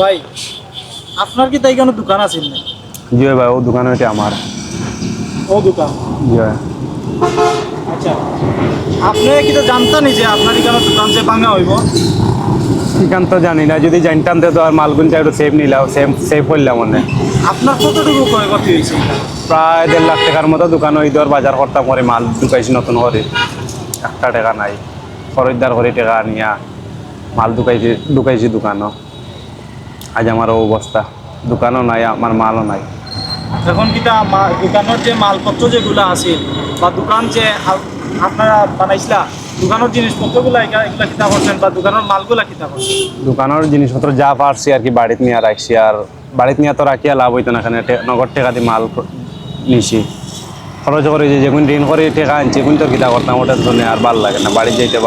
ভাই আপনার কি তাই কোনো দোকান আছে? না জি ভাই ও দোকান হইতে আমার। ও দোকান? জি ভাই। আচ্ছা। আপনি কি তো জানতেনই যে আপনার এখানে দোকান যে ভাঙা হইব। ঠিকান তো জানি না যদি জানতাম তো আর মালগুনটা একটু সেভ নিলাম সেভ সেভ করলাম মনে আপনার কতটুকু ক্ষয়ক্ষতি হয়েছে? প্রায় দেড় লাখ টাকার মতো দোকান ওই দর বাজার করতাম করে মাল ঢুকাইছি নতুন করে একটা টাকা নাই খরিদ্দার করে টাকা আনিয়া মাল ঢুকাইছি ঢুকাইছি দোকানও। আজ আমার অবস্থা দোকানও নাই আমার মালও নাই। এখন মা- দোকানের যে মালপত্র যেগুলো আছে বা দোকান যে আপনারা বানাইছিলা দোকানের জিনিসপত্রগুলো এগা- এগুলা কিতা করছেন, বা দোকানের মালগুলা কিতা করছেন? দোকানের জিনিসপত্র যা পারছি আর কি, বাড়িতে নিয়ে রাখছি আর বাড়িতে নিয়ে তো রাখিয়া লাভ হইতো না, এখানে নগদ টাকা দিয়ে মাল নিছি। খরচ করে যে যেগুন ঋণ করে টাকা আনছি কোন তো কিতা করতাম, ওটার জন্য আর ভালো লাগে না বাড়ি যেতে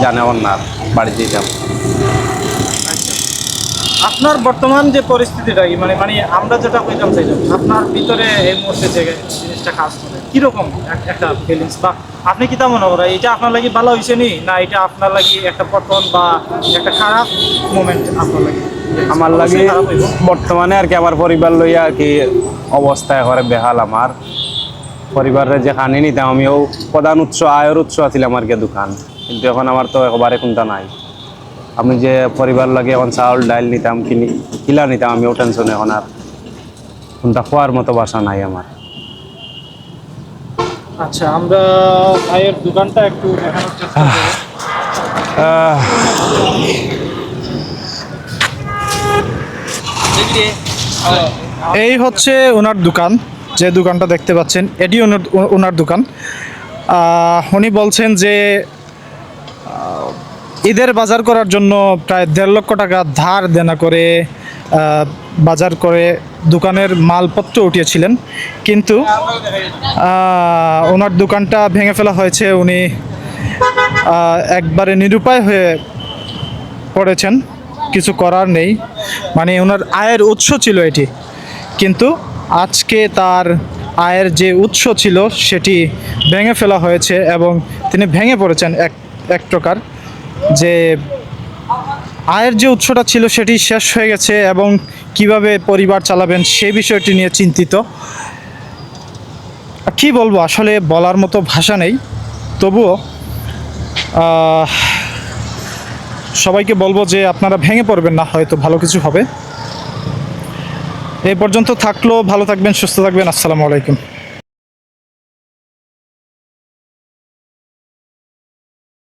জানে না বাড়িতে যেতাম আপনার বর্তমান যে পরিস্থিতিটা মানে মানে আমরা যেটা কইতাম চাইলাম আপনার ভিতরে এই মুহূর্তে যে জিনিসটা কাজ করে কীরকম একটা ফিলিংস বা আপনি কিতা মনে করেন? এটা আপনার লাগি ভালো হয়েছে নি? না এটা আপনার লাগি একটা পতন বা একটা খারাপ মোমেন্ট আপনার লাগি? আমার লাগে। বর্তমানে আর কি আমার পরিবার লইয়া আর কি অবস্থা করে বেহাল আমার। পরিবারের যে খানি নিতাম আমিও প্রধান উৎস আয়ের উৎস ছিলাম আর কি দোকান। কিন্তু এখন আমার তো একেবারে কোনটা নাই। আমি যে পরিবার লাগে এখন চাউল ডাইল নিতাম কিনি কিলা নিতাম আমিও টেনশন এখন আর। কোনটা খোয়ার মতো বাসা নাই আমার। আচ্ছা আমরা ভাইয়ের দোকানটা একটু দেখানোর চেষ্টা এই হচ্ছে ওনার দোকান যে দোকানটা দেখতে পাচ্ছেন এটি ওনার ওনার দোকান। আহ, উনি বলছেন যে ঈদের বাজার করার জন্য প্রায় দেড় লক্ষ টাকা ধার দেনা করে বাজার করে দোকানের মালপত্র উঠিয়েছিলেন। কিন্তু ওনার দোকানটা ভেঙে ফেলা হয়েছে। উনি একবারে নিরুপায় হয়ে পড়েছেন। কিছু করার নেই। মানে ওনার আয়ের উৎস ছিল এটি। কিন্তু আজকে তার আয়ের যে উৎস ছিল, সেটি ভেঙে ফেলা হয়েছে এবং তিনি ভেঙে পড়েছেন এক এক প্রকার। যে আয়ের যে উৎসটা ছিল সেটি শেষ হয়ে গেছে এবং কীভাবে পরিবার চালাবেন সেই বিষয়টি নিয়ে চিন্তিত। কি বলব, আসলে বলার মতো ভাষা নেই। তবুও সবাইকে বলব যে আপনারা ভেঙে পড়বেন না, হয়তো ভালো কিছু হবে। এই পর্যন্ত থাকলেও ভালো থাকবেন, সুস্থ থাকবেন, আসসালামু আলাইকুম।